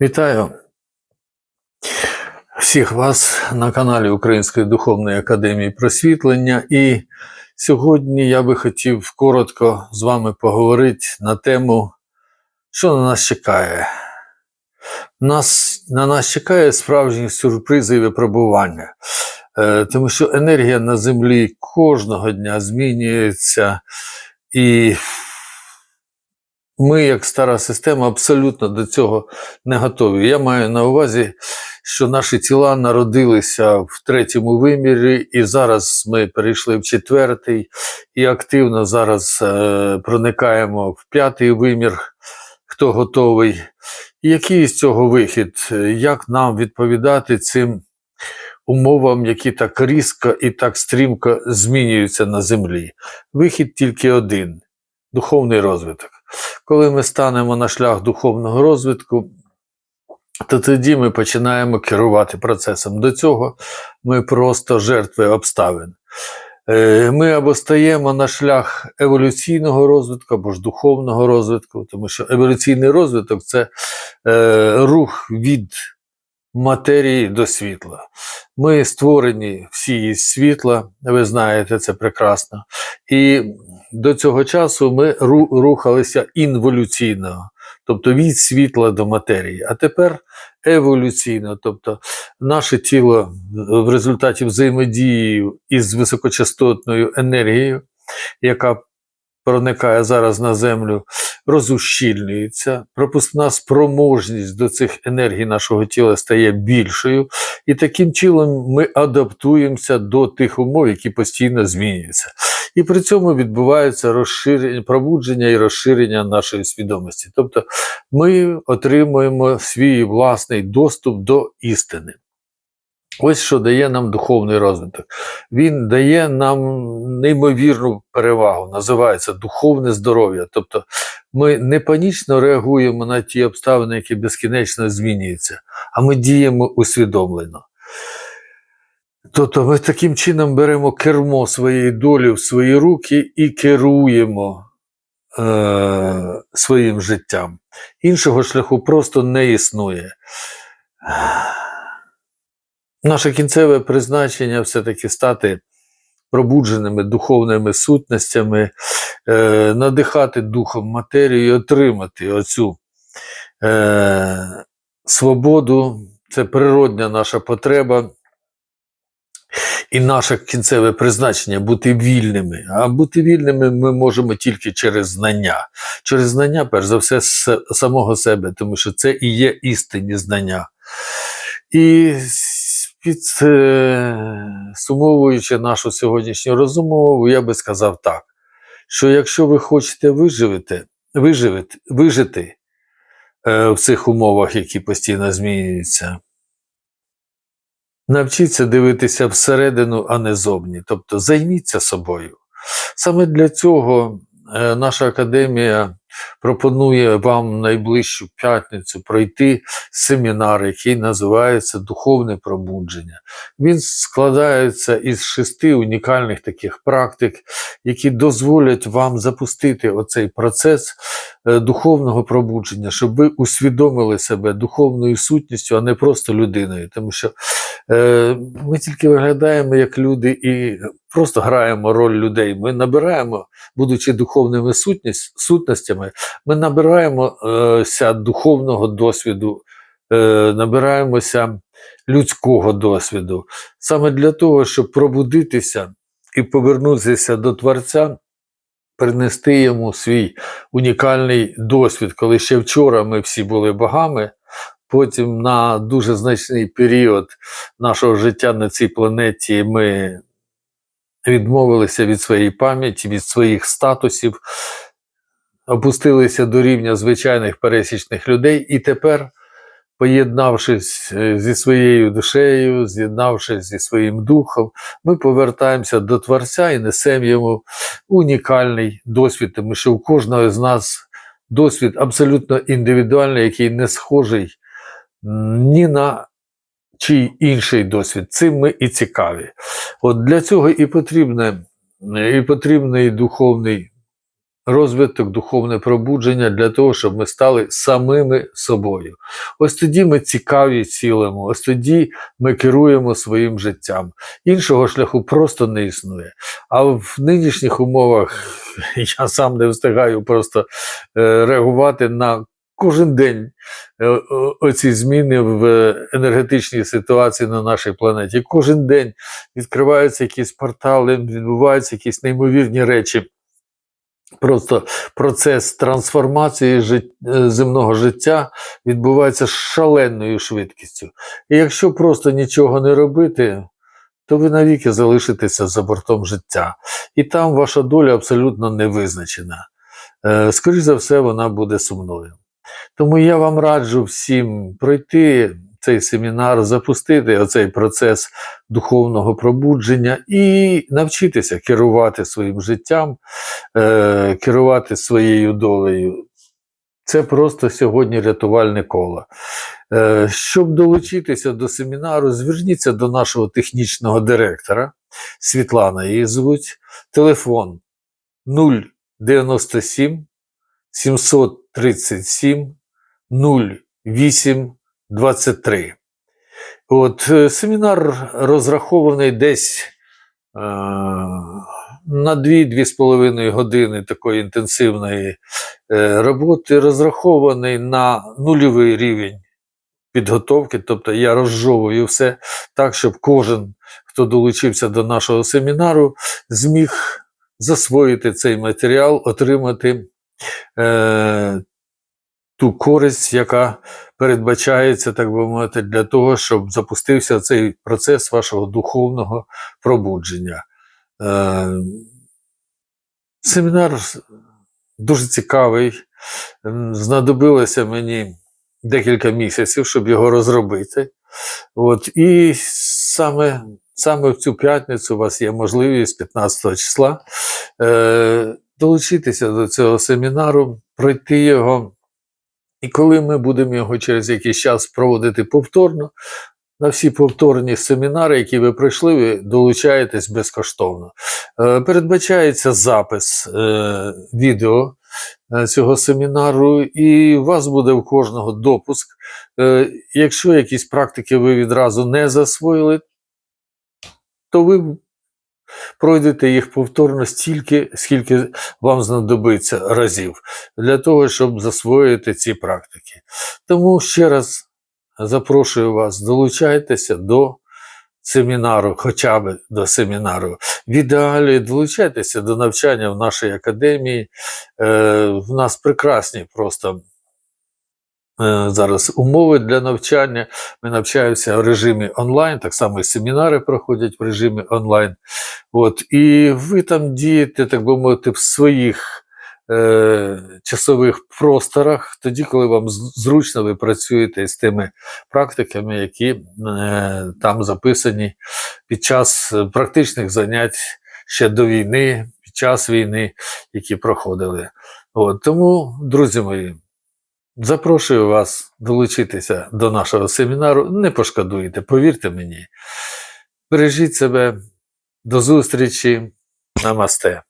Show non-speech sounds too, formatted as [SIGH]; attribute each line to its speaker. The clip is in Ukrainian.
Speaker 1: Вітаю всіх вас на каналі Української духовної академії просвітлення. І сьогодні я би хотів коротко з вами поговорити на тему, що на нас чекає. Нас, на нас чекає справжні сюрпризи і випробування. Е, тому що енергія на землі кожного дня змінюється, і ми, як стара система, абсолютно до цього не готові. Я маю на увазі, що наші тіла народилися в третьому вимірі, і зараз ми перейшли в четвертий, і активно зараз е, проникаємо в п'ятий вимір, хто готовий. Який з цього вихід? Як нам відповідати цим умовам, які так різко і так стрімко змінюються на землі? Вихід тільки один духовний розвиток. Коли ми станемо на шлях духовного розвитку, то тоді ми починаємо керувати процесом. До цього ми просто жертви обставин. Е, Ми або стаємо на шлях еволюційного розвитку, або ж духовного розвитку, тому що еволюційний розвиток це е, рух від матерії до світла. Ми створені всі із світла, ви знаєте це прекрасно. І до цього часу ми ру- рухалися інволюційно, тобто від світла до матерії. А тепер еволюційно, тобто наше тіло в результаті взаємодії із високочастотною енергією, яка проникає зараз на землю, розущільнюється, пропускна спроможність до цих енергій нашого тіла стає більшою, і таким чином ми адаптуємося до тих умов, які постійно змінюються. І при цьому відбувається розширення, пробудження і розширення нашої свідомості. Тобто ми отримуємо свій власний доступ до істини. Ось що дає нам духовний розвиток. Він дає нам неймовірну перевагу, називається духовне здоров'я. Тобто ми не панічно реагуємо на ті обставини, які безкінечно змінюються, а ми діємо усвідомлено. Тобто ми таким чином беремо кермо своєї долі в свої руки і керуємо е, своїм життям. Іншого шляху просто не існує. Наше кінцеве призначення все-таки стати пробудженими духовними сутностями, е, надихати духом матерію і отримати оцю е, свободу. Це природня наша потреба. І наше кінцеве призначення бути вільними. А бути вільними ми можемо тільки через знання. Через знання, перш за все, з самого себе, тому що це і є істинні знання. І підсумовуючи нашу сьогоднішню розмову, я би сказав так, що якщо ви хочете виживати, виживати, вижити е, в цих умовах, які постійно змінюються, навчіться дивитися всередину, а не зовні. Тобто займіться собою. Саме для цього е, наша академія пропонує вам найближчу п'ятницю пройти семінар, який називається Духовне пробудження. Він складається із шести унікальних таких практик, які дозволять вам запустити оцей процес е, духовного пробудження, щоб ви усвідомили себе духовною сутністю, а не просто людиною. Тому що ми тільки виглядаємо як люди і просто граємо роль людей. Ми набираємо, будучи духовними сутностями, ми набираємося духовного досвіду, е, набираємося людського досвіду. Саме для того, щоб пробудитися і повернутися до Творця, принести йому свій унікальний досвід, коли ще вчора ми всі були богами. Потім на дуже значний період нашого життя на цій планеті ми відмовилися від своєї пам'яті, від своїх статусів, опустилися до рівня звичайних пересічних людей, і тепер, поєднавшись е, зі своєю душею, з'єднавшись зі своїм духом, ми повертаємося до Творця і несемо йому унікальний досвід, тому що у кожного з нас досвід абсолютно індивідуальний, який не схожий ні на чий інший досвід. Цим ми і цікаві. От для цього і потрібне, і потрібний духовний розвиток, духовне пробудження для того, щоб ми стали самими собою. Ось тоді ми цікаві цілимо, ось тоді ми керуємо своїм життям. Іншого шляху просто не існує. А в нинішніх умовах [LAUGHS] я сам не встигаю просто е, реагувати на кожен день е, оці зміни в енергетичній ситуації на нашій планеті. Кожен день відкриваються якісь портали, відбуваються якісь неймовірні речі. Просто процес трансформації жит- е, земного життя відбувається з шаленою швидкістю. І якщо просто нічого не робити, то ви навіки залишитеся за бортом життя. І там ваша доля абсолютно не визначена. Е, Скоріше за все, вона буде сумною. Тому я вам раджу всім пройти цей семінар, запустити оцей процес духовного пробудження і навчитися керувати своїм життям, е, керувати своєю долею. Це просто сьогодні рятувальне коло. Е, Щоб долучитися до семінару, зверніться до нашого технічного директора Світлана її звуть. Телефон 097 737 08 23. От е, семінар розрахований десь е, на 2-2,5 години такої інтенсивної е, роботи, розрахований на нульовий рівень підготовки. Тобто я розжовую все так, щоб кожен, хто долучився до нашого семінару, зміг засвоїти цей матеріал, отримати е, ту користь, яка передбачається, так би мовити, для того, щоб запустився цей процес вашого духовного пробудження. Е, семінар дуже цікавий. Знадобилося мені декілька місяців, щоб його розробити. От, і саме, саме в цю п'ятницю у вас є можливість 15 числа е, долучитися до цього семінару, пройти його. І коли ми будемо його через якийсь час проводити повторно, на всі повторні семінари, які ви пройшли, ви долучаєтесь безкоштовно. Е, передбачається запис е, відео е, цього семінару, і у вас буде у кожного допуск. Якщо якісь практики ви відразу не засвоїли, то ви пройдете їх повторно стільки, скільки вам знадобиться разів для того, щоб засвоїти ці практики. Тому ще раз запрошую вас, долучайтеся до семінару, хоча б до семінару. В ідеалі долучайтеся до навчання в нашій академії. Е, в нас прекрасні просто зараз умови для навчання. Ми навчаємося в режимі онлайн, так само і семінари проходять в режимі онлайн. От, і ви там дієте, так би мовити, в своїх е, часових просторах, тоді, коли вам зручно, ви працюєте з тими практиками, які е, там записані під час е, практичних занять ще до війни, під час війни, які проходили. От, тому, друзі мої, запрошую вас долучитися до нашого семінару. Не пошкодуєте, повірте мені. Бережіть себе. До зустрічі. Намасте.